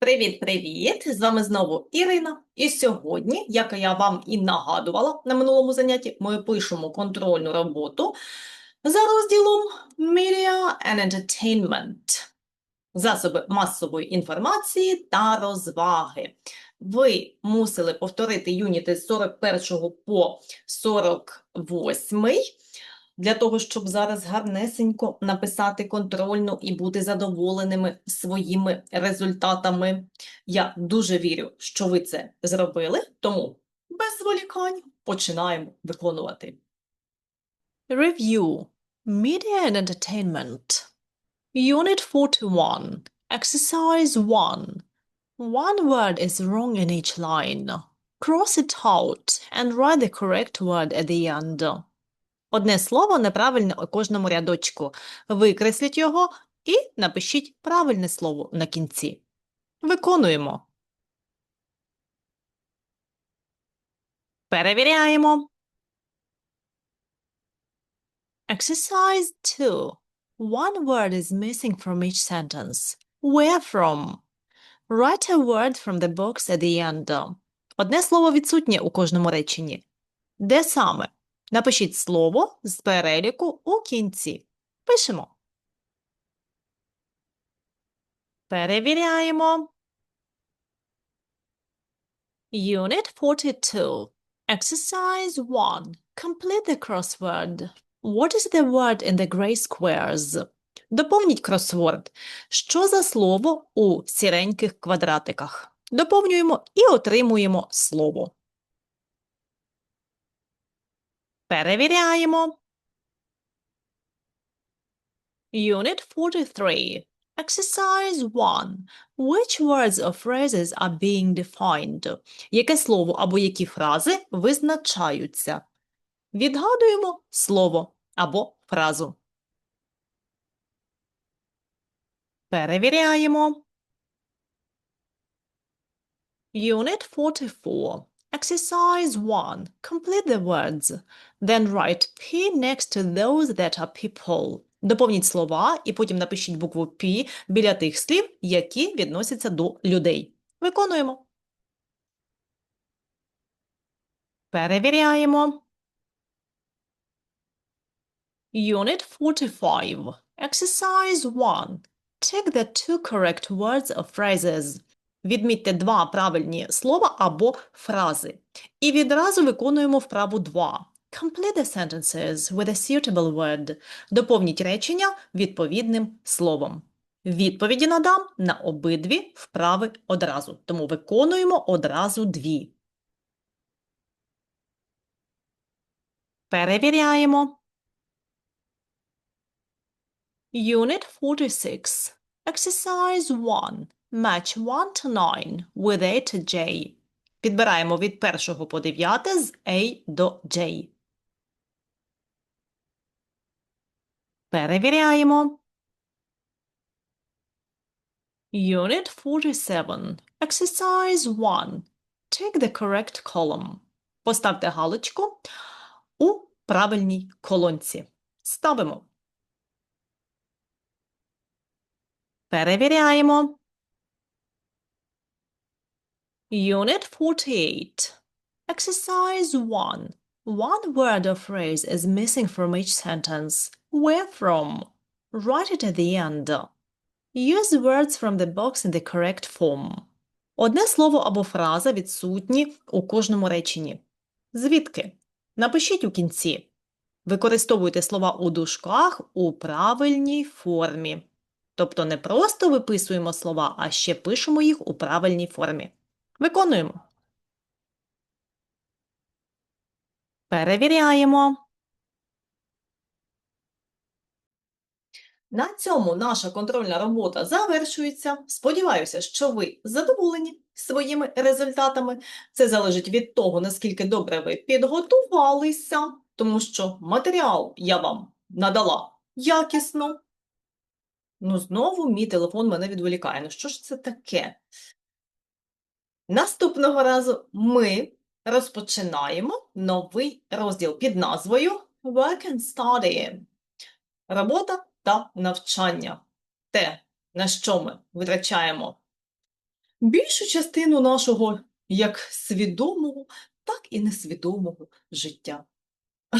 Привіт-привіт! З вами знову Ірина. І сьогодні, як я вам і нагадувала на минулому занятті, ми пишемо контрольну роботу за розділом Media and Entertainment – засоби масової інформації та розваги. Ви мусили повторити юніти з 41 по 48 для того, щоб зараз гарнесенько написати контрольну і бути задоволеними своїми результатами. Я дуже вірю, що ви це зробили, тому без зволікань починаємо виконувати. Review Media and Entertainment Unit 41 Exercise 1 One word is wrong in each line. Cross it out and write the correct word at the end. Одне слово неправильне у кожному рядочку. Викресліть його і напишіть правильне слово на кінці. Виконуємо. Перевіряємо. Exercise 2. One word is missing from each sentence. Where from? Write a word from the box at the end. Одне слово відсутнє у кожному реченні. Де саме? Напишіть слово з переліку у кінці. Пишемо. Перевіряємо. Unit 42. Exercise 1. Complete the crossword. What is the word in the gray squares? Доповніть кросворд. Що за слово у сіреньких квадратиках? Доповнюємо і отримуємо слово. Перевіряємо. Unit 43. Exercise 1. Which words or phrases are being defined? Яке слово або які фрази визначаються? Відгадуємо слово або фразу. Перевіряємо. Unit 44. Exercise 1. Complete the words. Then write P next to those that are people. Доповніть слова і потім напишіть букву P біля тих слів, які відносяться до людей. Виконуємо. Перевіряємо. Unit 45. Exercise 1. Check the two correct words or phrases. Відмітьте два правильні слова або фрази. І відразу виконуємо вправу 2. Complete the sentences with a suitable word. Доповніть речення відповідним словом. Відповіді надам на обидві вправи одразу. Тому виконуємо одразу дві. Перевіряємо. Unit 46. Exercise 1. Match 1 to 9 with A to J. Підбираємо від першого по дев'яте з A до J. Перевіряємо. Unit 47. Exercise 1. Take the correct column. Поставте галочку у правильній колонці. Ставимо. Перевіряємо. Unit 48. Exercise 1. One word or phrase is missing from each sentence. Where from? Write it at the end. Use words from the box in the correct form. Одне слово або фраза відсутні у кожному реченні. Звідки? Напишіть у кінці. Використовуйте слова у дужках у правильній формі. Тобто не просто виписуємо слова, а ще пишемо їх у правильній формі. Виконуємо. Перевіряємо. На цьому наша контрольна робота завершується. Сподіваюся, що ви задоволені своїми результатами. Це залежить від того, наскільки добре ви підготувалися, тому що матеріал я вам надала якісно. Ну, знову мій телефон мене відволікає. Ну, що ж це таке? Наступного разу ми розпочинаємо новий розділ під назвою Work and Study. Робота та навчання. Те, на що ми витрачаємо більшу частину нашого як свідомого, так і несвідомого життя.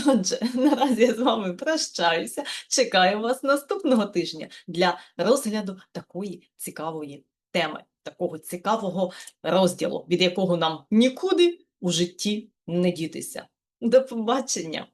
Отже, наразі я з вами прощаюся. Чекаю вас наступного тижня для розгляду такої цікавої теми, такого цікавого розділу, від якого нам нікуди у житті не дітися. До побачення!